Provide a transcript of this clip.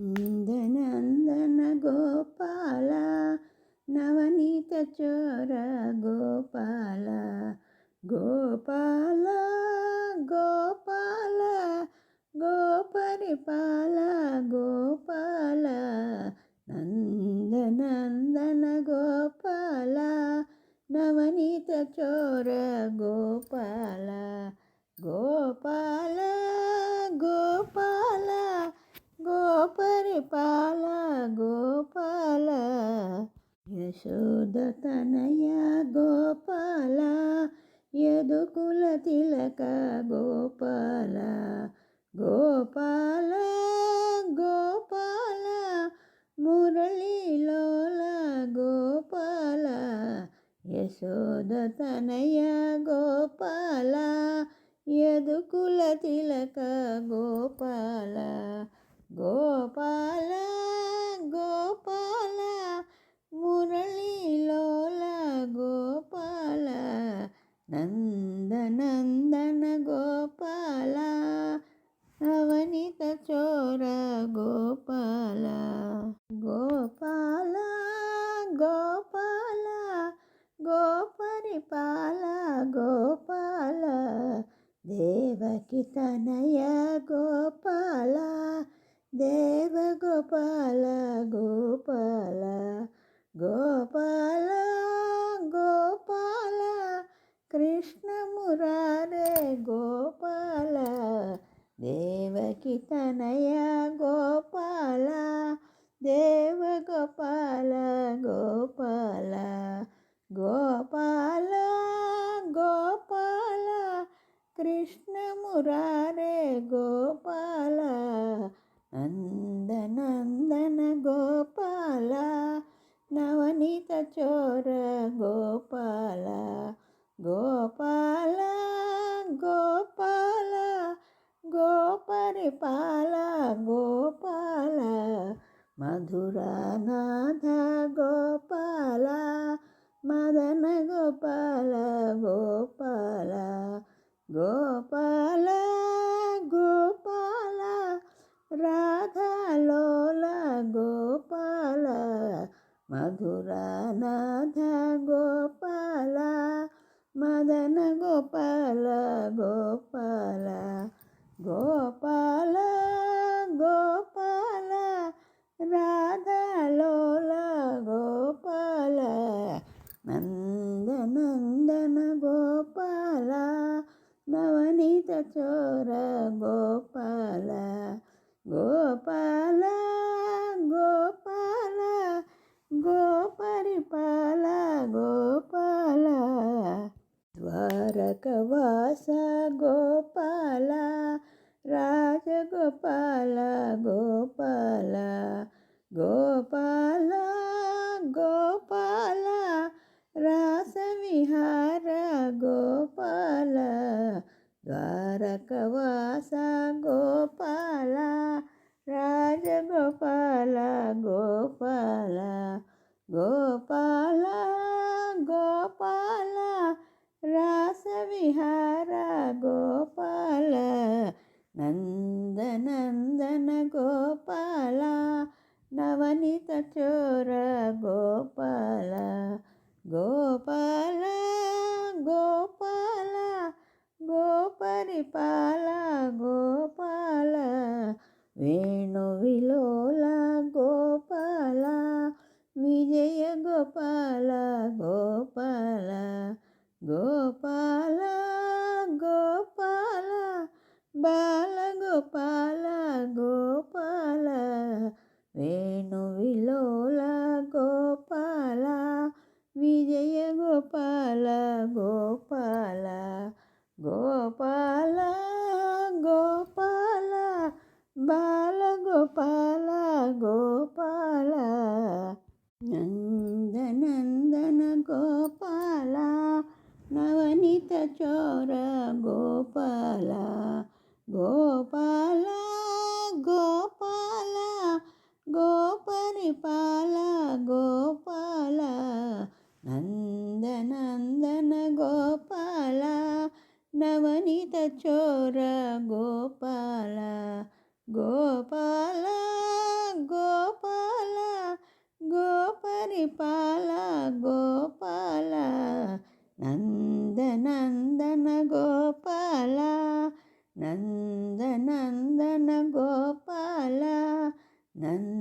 నందనందన గోపాల నవనీత చోర గోపాల. గోపాల గోపాల గోపరిపాల గోపాల. నందనందన గోపాల నవనీత చోర గోపాల. గోపాల గోపాల. గోపరిపాల గోపాల యశోద తనయ గోపాల యదుకుల తిలక గోపాల గోపాల గోపాల మురళీలోల గోపాల యశోద తనయ గోపాల యదుకుల తిలక గోపాల. గోపాల గోపాల మురళీలోల గోపాల నందనందన గోపాల అవనిత చోర గోపాల. గోపాల గోపాల గోపరిపాల గోపాల దేవకి తనయ గో దేవగోపాల గోపాల గోపాల గోపాల గోపాల కృష్ణ మురారే గోపాల దేవకి తనయ గో నందనందన గోపాల నవనీత చోర గోపాల గోపాల గోపాల గోపరిపాల గోపాల మధురానాథ గోపాల మదన గోపాల. మధురానాథ గోపాల మదన గోపాల గోపాల గోపాల గోపాల రాధాలోల గోపాల నందనందన గోపాల నవనీత చోర గోపాల గోపాల ద్వారకవాస గోపాల రాజగోపాల గోపాల గోపాల గోపాల రాసవిహార గోపాల ద్వారకవాస గోపాల రాజగోపాల వేణు విలోల గోపాల విజయ గోపాల గోపాల గోపాల గోపాల బాల గోపాల గోపాల వేణు విలోల గోపాల విజయ గోపాల గోపాల గోపాల బాలగోపాల గోపాల నందనందన గోపాల నవనీత చోర గోపాల గోపాల గోపాల గోపరిపాల గోపాల నందనందన గోపాల నవనీత చోర గో గోపాల గోపాల గోపరిపాల గోపాల నందనందన గోపాల నందనందన గోపాల నంద